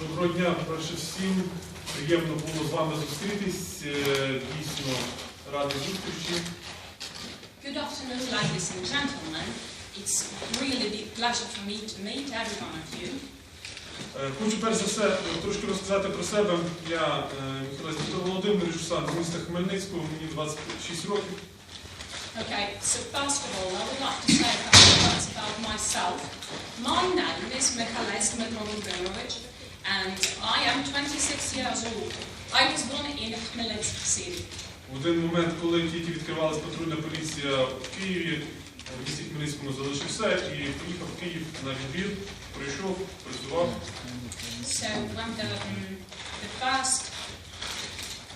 Доброго дня, перше всім. Приємно було з вами зустрітись. Е, Дійсно радий зустрічі. Good afternoon, ladies and gentlemen. It's really a pleasure for me to meet every one of you. Е, Хочу перш за все трошки розказати про себе. Я е, Михайло Дмитро Володимирович, сам з міста Хмельницького, мені 26 років. Okay, so first of all, I would like to say a couple of words about myself. My name is Michalis Dmitrovic, and I am 26 years old. I was born in Khmelnytsk city. В один момент, коли тільки відкривалась патрульна поліція в Києві, е, в місті Хмельницькому залишив все і поїхав в Київ на відбір, прийшов, працював. So when the, um, the first,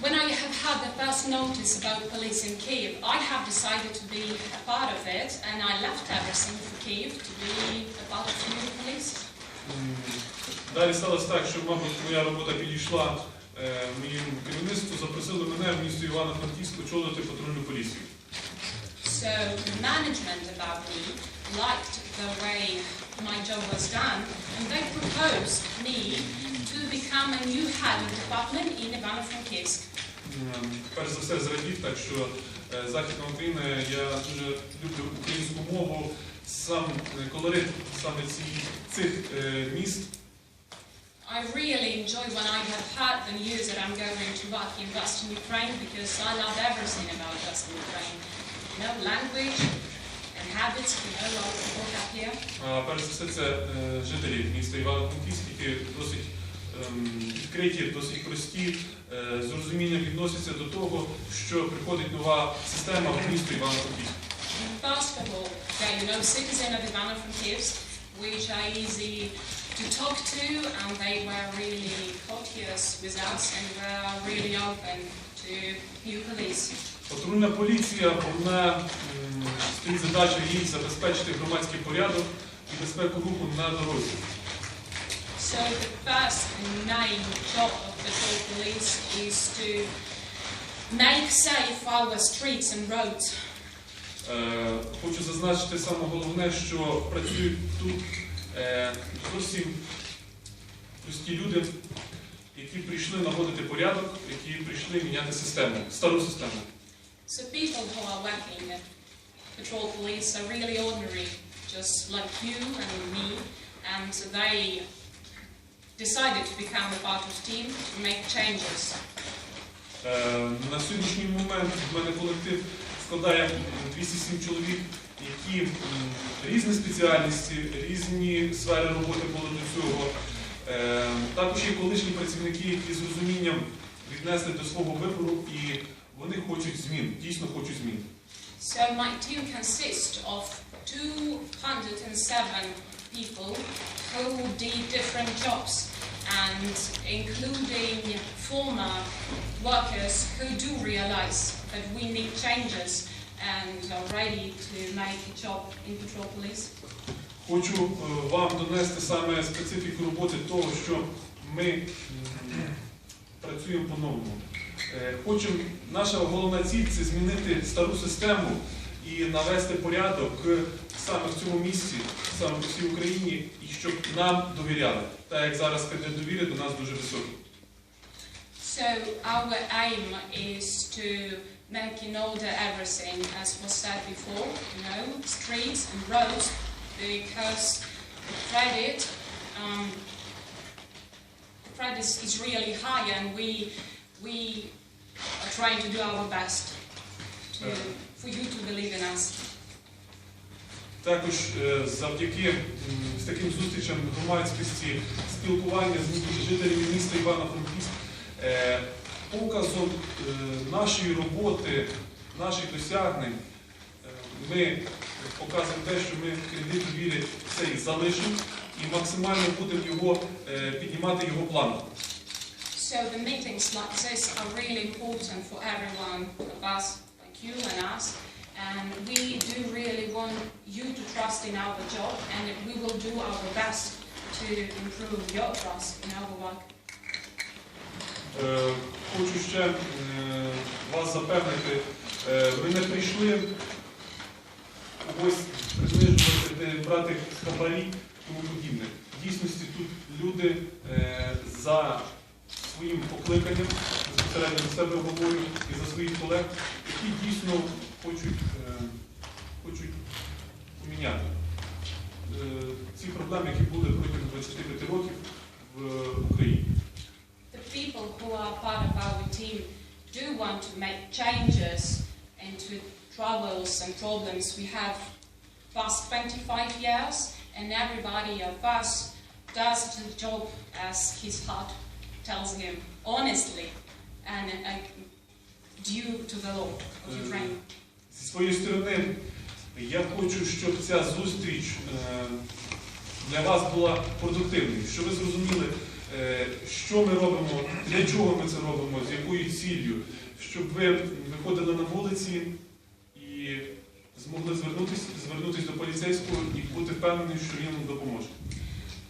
when I have had the first notice about police in Kiev, I have decided to be a part of it, and I left everything for Kiev to be a part of new police. М, Далі сталося так, що, мабуть, моя робота підійшла е, моїм керівництву, запросили мене в місто Івано-Франківськ очолити патрульну поліцію. So management above me liked the way my job was done, and they proposed me to become a new head of department in Ivano-Frankivsk. Перш за все зрадів, так що е, Західна Україна, я дуже люблю українську мову, сам е, колорит саме цих е, міст. I really enjoy when I have heard the news that I'm going to work in Western Ukraine because I love everything about Western Ukraine. You know, language and habits, you know, a lot of people have here. А перш за все це е, жителі міста Івано-Франківськ, які досить ем, відкриті, досить прості, е, з розумінням відносяться до того, що приходить нова система в місто Івано-Франківськ. First of all, they're, you know, citizen of Ivano-Frankivsk, which are easy to talk to, and they were really courteous with us and were really open to new police. Патрульна поліція, вона м, стоїть задача їй забезпечити громадський порядок і безпеку руху на дорозі. So the first main job of the patrol police is to make safe our streets and roads. Е, Хочу зазначити саме головне, що працюють тут е, зовсім прості люди, які прийшли наводити порядок, які прийшли міняти систему, стару систему. So people who are working at patrol police are really ordinary, just like you and me, and they decided to become a part of team to make changes. Е, На сьогоднішній момент в мене колектив складає 207 чоловік, які різні спеціальності, різні сфери роботи були до цього. Е, Також є колишні працівники, які з розумінням віднесли до свого вибору і вони хочуть змін, дійсно хочуть змін. So my team consists of 207 people who did different jobs and including former workers who do realize that we need changes and are ready to make a job in patrol police. Хочу е, вам донести саме специфіку роботи того, що ми працюємо по-новому. Е, Хочемо, наша головна ціль це змінити стару систему і навести порядок саме в цьому місці, саме по всій Україні, і щоб нам довіряли. Так як зараз кредит довіри до нас дуже високий. So our aim is to make in order everything as was said before, you know, streets and roads, because the credit, um, the credit is- is really high, and we we are trying to do our best to for you to believe in us. Також е, завдяки з таким зустрічам громадськості, спілкування з жителями міста Івано-Франківськ, е, показом е, нашої роботи, наших досягнень, ми показуємо те, що ми кредит довіри цей залишимо і максимально будемо його піднімати його плану. So the meetings like this are really important for everyone of us, like you and us, and we do want you to trust in our job, and we will do our best to improve your trust in our work. Е, Хочу ще е, вас запевнити, е, ви не прийшли когось брати хабарі тому подібне. В дійсності тут люди за своїм покликанням, безпосередньо до себе говорю, і за своїх колег, які дійсно хочуть, хочуть поміняти е, ці проблеми, які були протягом 25 років в Україні. The people who are part of our team do want to make changes into troubles and problems we have past 25 years, and everybody of us does the job as his heart tells him, honestly, and uh, due to the law of Mm. Ukraine. Зі своєї сторони, я хочу, щоб ця зустріч е, для вас була продуктивною, щоб ви зрозуміли, е, що ми робимо, для чого ми це робимо, з якою ціллю, щоб ви виходили на вулиці і змогли звернутися, звернутися до поліцейського і бути впевнені, що він вам допоможе.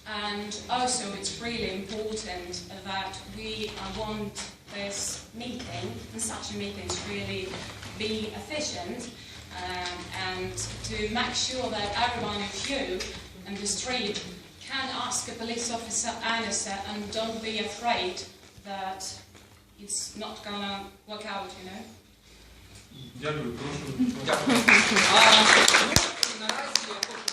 And also, it's really important that we uh, want this meeting, and such a meeting, to really be efficient um, and to make sure that every one of you in the street can ask a police officer answer and don't be afraid that it's not gonna work out, you know. Дякую, прошу. Дякую. А, ми наразі